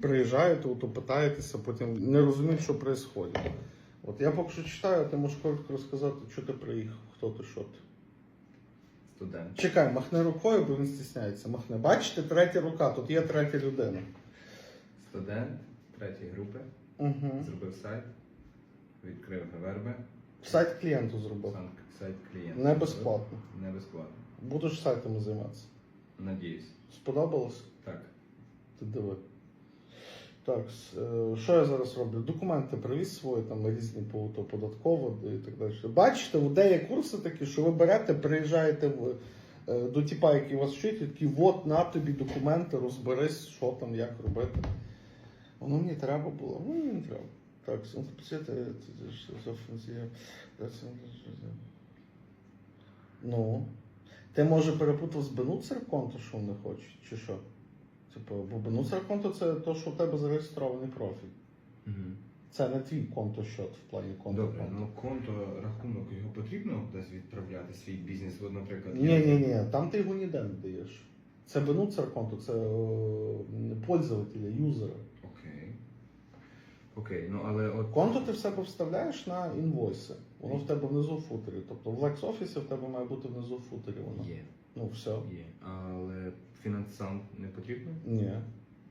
приїжджаєте, то питаєтеся, потім не розуміють, що відбувається. От я поки що читаю, а ти можеш коротко розказати, що ти приїхав, хто ти, що ти. Студент. Чекай, махни рукою, бо він стісняється. Махни. Бачите, третя рука, тут є третя людина. Студент третьої групи. Угу. Зробив сайт, відкрив Геверби. Сайт клієнту зробив. Сайт клієнта. Не безплатно. Не безплатно. Будеш сайтами займатися. Надіюсь. Сподобалось? Так. Ти диви. Так, е, що я зараз роблю? Документи привіз свої, там різні по то, податково і так далі. Бачите, у де є курси такі, що ви берете, приїжджаєте в, е, до тіпа, який вас вчить, і такі, от на тобі документи, розберись, що там, як робити. Воно мені треба було, ну мені не треба. Так, Ну. Ти може перепутав з Бенуцер конто, що вони хочуть, чи що? Типу, бо Бенуцер конто це то, що в тебе зареєстрований профіль. Угу. Це не твій конто счет в плані конто. Добре, конто. ну конто, рахунок його потрібно десь відправляти свій бізнес, от, наприклад. Ні, ні, ні, там ти його ніде не даєш. Це Бенуцер конто, це е, пользователя, юзера. Окей. Окей, ну але от. Конто ти в себе вставляєш на інвойси. Воно в тебе внизу в футері. Тобто в LexOffice в тебе має бути внизу в футері воно. Є, Ну все. є. Але фінансам не потрібно? Ні.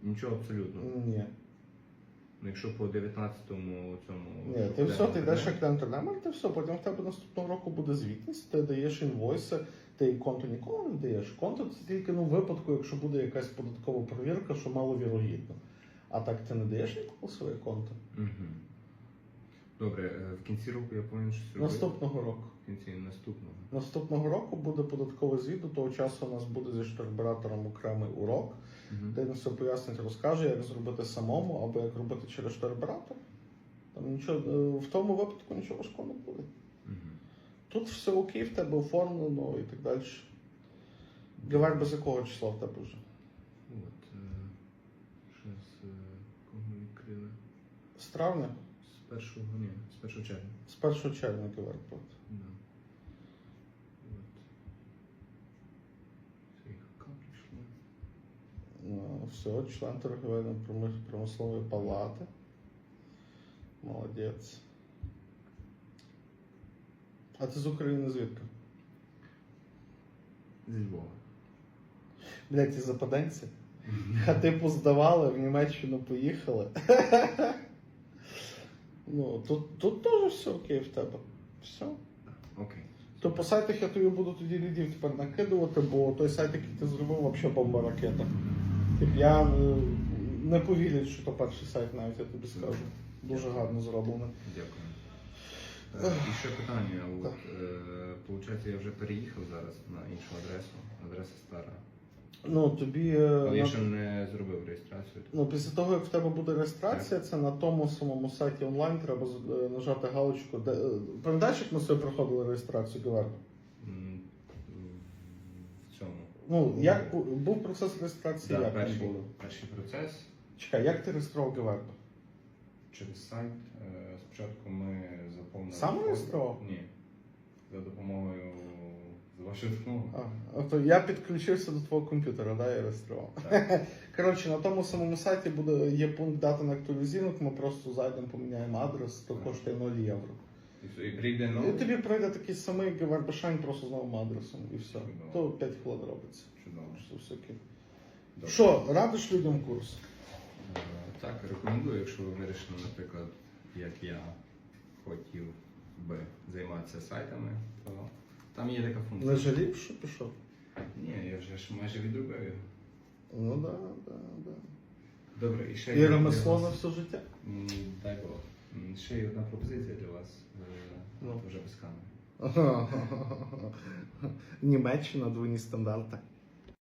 Нічого абсолютно. Ні. Ну, якщо по 19-му цьому. Ні, ти все, ти йдеш як клієнт ти все, потім в тебе наступного року буде звітність, ти даєш інвойси, ти конто ніколи не даєш. Конто це тільки ну, в випадку, якщо буде якась податкова перевірка, що маловірогідно. А так ти не даєш ніколи своє конто. Угу. Добре, е, в кінці року я повинен щось робити. Наступного року. В кінці наступного. Наступного року буде податковий звіт, до того часу у нас буде зі шторбератором окремий урок, Угу. де він все пояснить, розкаже, як зробити самому або як робити через шторбератор. Там нічого, е, в тому випадку нічого важкого не буде. Угу. Тут все окей, в тебе оформлено і так далі. Гевер без якого числа в тебе вже? От. Зараз кого відкрили? З травня? З першого, ні, з першого червня. З 1 червня плат. Да. Ну, все, член торговельної промис- промислової палати. Молодець. А ти з України звідки? Зі Львова. Блять, ті западенці. Хати поздавали, в Німеччину поїхали. ну, тут, тут теж все окей в тебе. Все. Окей. То по сайтах я тобі буду тоді лідів тепер накидувати, бо той сайт, який ти зробив, взагалі бомба ракета. Тип я е, не повірю, що то перший сайт навіть я тобі скажу. Дуже гарно зроблено. Дякую. Е, І ще питання. От, е, получається, я вже переїхав зараз на іншу адресу. Адреса стара. Ну тобі. Але я ще не зробив реєстрацію. Ну, після того, як в тебе буде реєстрація, це на тому самому сайті онлайн треба е, нажати галочку. Де... е, Пам'ятаєш, як ми собі проходили реєстрацію Геверду? В цьому. Ну, як бу- був процес реєстрації, Да, як перший, він було? перший процес Чекай, як ти реєстрував Геверду? через сайт. Е, Спочатку ми заповнили. Сам форму. реєстрував? Ні. Допомогою. А, то я підключився до твого комп'ютера, да, я реєстрував. Коротше, на тому самому сайті буде є пункт дати на актуалізінок, ми просто зайдемо, поміняємо адрес, то коштує 0 євро. І все, прийде І тобі прийде такий самий Гевербашань просто з новим адресом і все. Чудово. То 5 хвилин робиться. Чудово. Що все окей. Добре. Що, радиш людям курс? Е, Так, рекомендую, якщо ви вирішили, наприклад, як я хотів би займатися сайтами, то там є така функція. Жалів, що пішов? Ні, я вже ж майже відробив його. Ну да, да, да. Добре, і ще І є ремесло на все життя. М, Дай Бог. М, Ще є одна пропозиція для вас. Е, Ну. Вже без камери. Німеччина, двойні стандарти.